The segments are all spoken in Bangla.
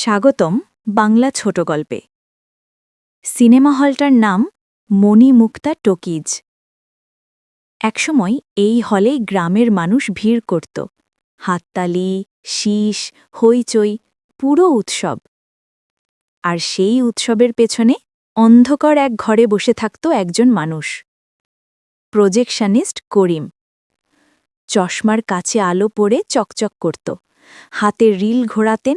স্বাগতম বাংলা ছোট গল্পে। সিনেমা হলটার নাম মণিমুক্তা টকিজ। একসময় এই হলে গ্রামের মানুষ ভিড় করত। হাততালি, শীষ, হইচই, পুরো উৎসব। আর সেই উৎসবের পেছনে অন্ধকার এক ঘরে বসে থাকত একজন মানুষ। প্রজেকশনিস্ট করিম। চশমার কাছে আলো পড়ে চকচক করত। হাতে রিল ঘোরাতেন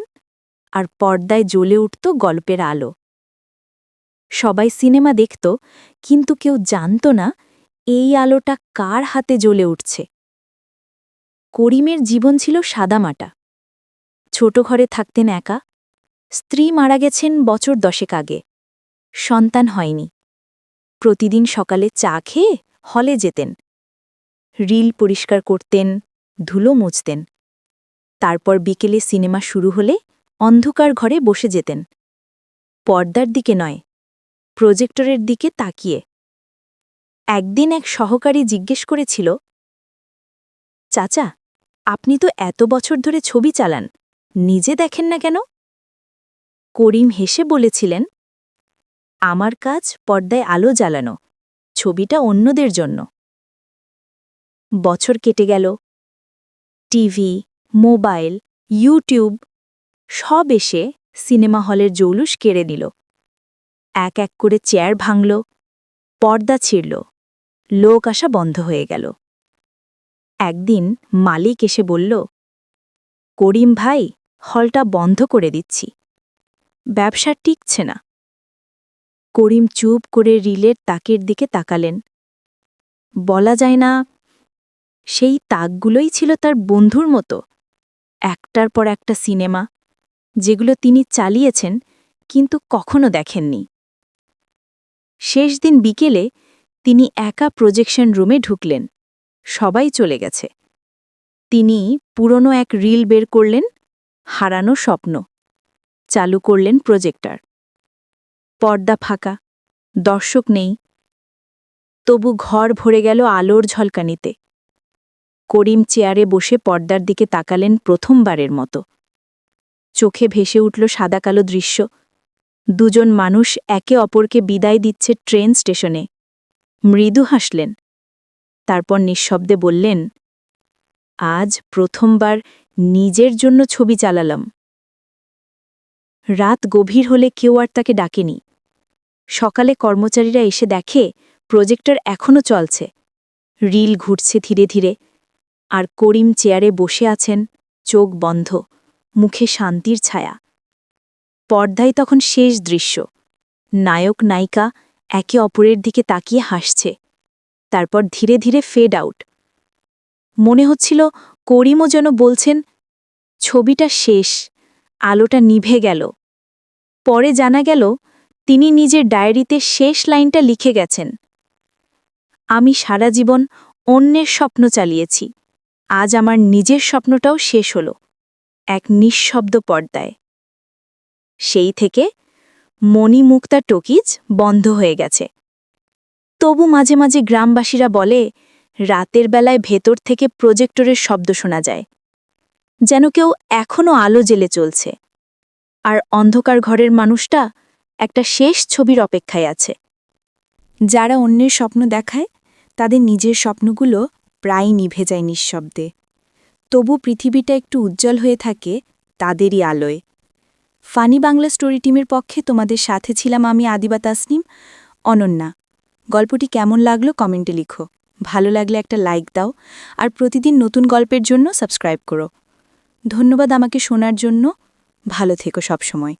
আর পর্দায় জ্বলে উঠত গল্পের আলো। সবাই সিনেমা দেখত, কিন্তু কেউ জানত না এই আলোটা কার হাতে জ্বলে উঠছে। করিমের জীবন ছিল সাদামাটা। ছোট ঘরে থাকতেন একা। স্ত্রী মারা গেছেন বছর দশেক আগে। সন্তান হয়নি। প্রতিদিন সকালে চা খেয়ে হলে যেতেন। রিল পরিষ্কার করতেন, ধুলো মুছতেন। তারপর বিকেলে সিনেমা শুরু হলে অন্ধকার ঘরে বসে যেতেন। পর্দার দিকে নয়, প্রজেক্টরের দিকে তাকিয়ে। একদিন এক সহকারী জিজ্ঞেস করেছিল, চাচা, আপনি তো এত বছর ধরে ছবি চালান, নিজে দেখেন না কেন? করিম হেসে বলেছিলেন, আমার কাজ পর্দায় আলো জ্বালানো, ছবিটা অন্যদের জন্য। বছর কেটে গেল। টিভি, মোবাইল, ইউটিউব সব এসে সিনেমা হলের জৌলুস কেড়ে নিল। এক এক করে চেয়ার ভাঙল, পর্দা ছিঁড়ল, লোক আসা বন্ধ হয়ে গেল। একদিন মালিক এসে বলল, করিম ভাই, হলটা বন্ধ করে দিচ্ছি। ব্যবসা টিকছে না। করিম চুপ করে রিলের তাকের দিকে তাকালেন। বলা যায় না, সেই তাকগুলোই ছিল তার বন্ধুর মতো, একটার পর একটা সিনেমা যেগুলো তিনি চালিয়েছেন, কিন্তু কখনো দেখেননি। শেষ দিন বিকেলে তিনি একা প্রজেকশন রুমে ঢুকলেন। সবাই চলে গেছে। তিনি পুরনো এক রিল বের করলেন, হারানো স্বপ্ন। চালু করলেন প্রজেক্টর। পর্দা ফাঁকা, দর্শক নেই। তবু ঘর ভরে গেল আলোর ঝলকানিতে। করিম চেয়ারে বসে পর্দার দিকে তাকালেন প্রথমবারের মতো। চোখে ভেসে উঠল সাদাকালো দৃশ্য। দুজন মানুষ একে অপরকে বিদায় দিচ্ছে ট্রেন স্টেশনে। মৃদু হাসলেন। তারপর নিঃশব্দে বললেন, আজ প্রথমবার নিজের জন্য ছবি চালালাম। রাত গভীর হলে কেউ আর তাকে ডাকেনি। সকালে কর্মচারীরা এসে দেখে, প্রজেক্টর এখনও চলছে। রিল ঘুরছে ধীরে ধীরে। আর করিম চেয়ারে বসে আছেন, চোখ বন্ধ। মুখে শান্তির ছায়া। পর্দায় তখন শেষ দৃশ্য। নায়ক, নায়িকা একে অপরের দিকে তাকিয়ে হাসছে। তারপর ধীরে ধীরে ফেড আউট মনে হচ্ছিল করিমও যেন বলছেন, ছবিটা শেষ, আলোটা নিভে গেল। পরে জানা গেল, তিনি নিজের ডায়েরিতে শেষ লাইনটা লিখে গেছেন, আমি সারা জীবন অন্যের স্বপ্ন চালিয়েছি। আজ আমার নিজের স্বপ্নটাও শেষ হল। এক নিঃশব্দ পর্দায়। সেই থেকে মণিমুক্তা টকিজ বন্ধ হয়ে গেছে। তবু মাঝে মাঝে গ্রামবাসীরা বলে, রাতের বেলায় ভেতর থেকে প্রজেক্টরের শব্দ শোনা যায়। যেন কেউ এখনও আলো জেলে চলছে। আর অন্ধকার ঘরের মানুষটা একটা শেষ ছবির অপেক্ষায় আছে। যারা অন্যের স্বপ্ন দেখায়, তাদের নিজের স্বপ্নগুলো প্রায় নিভে যায় নিঃশব্দে। তবু পৃথিবীটা একটু উজ্জ্বল হয়ে থাকে, তাদেরই আলোয়। ফানি বাংলা স্টোরি টিমের পক্ষে তোমাদের সাথে ছিলাম আমি আদিবা তাসনিম। অনন্যা, গল্পটি কেমন লাগল কমেন্টে লিখো। ভালো লাগলে একটা লাইক দাও, আর প্রতিদিন নতুন গল্পের জন্য সাবস্ক্রাইব করো। ধন্যবাদ আমাকে শোনার জন্য। ভালো থেকো সবসময়।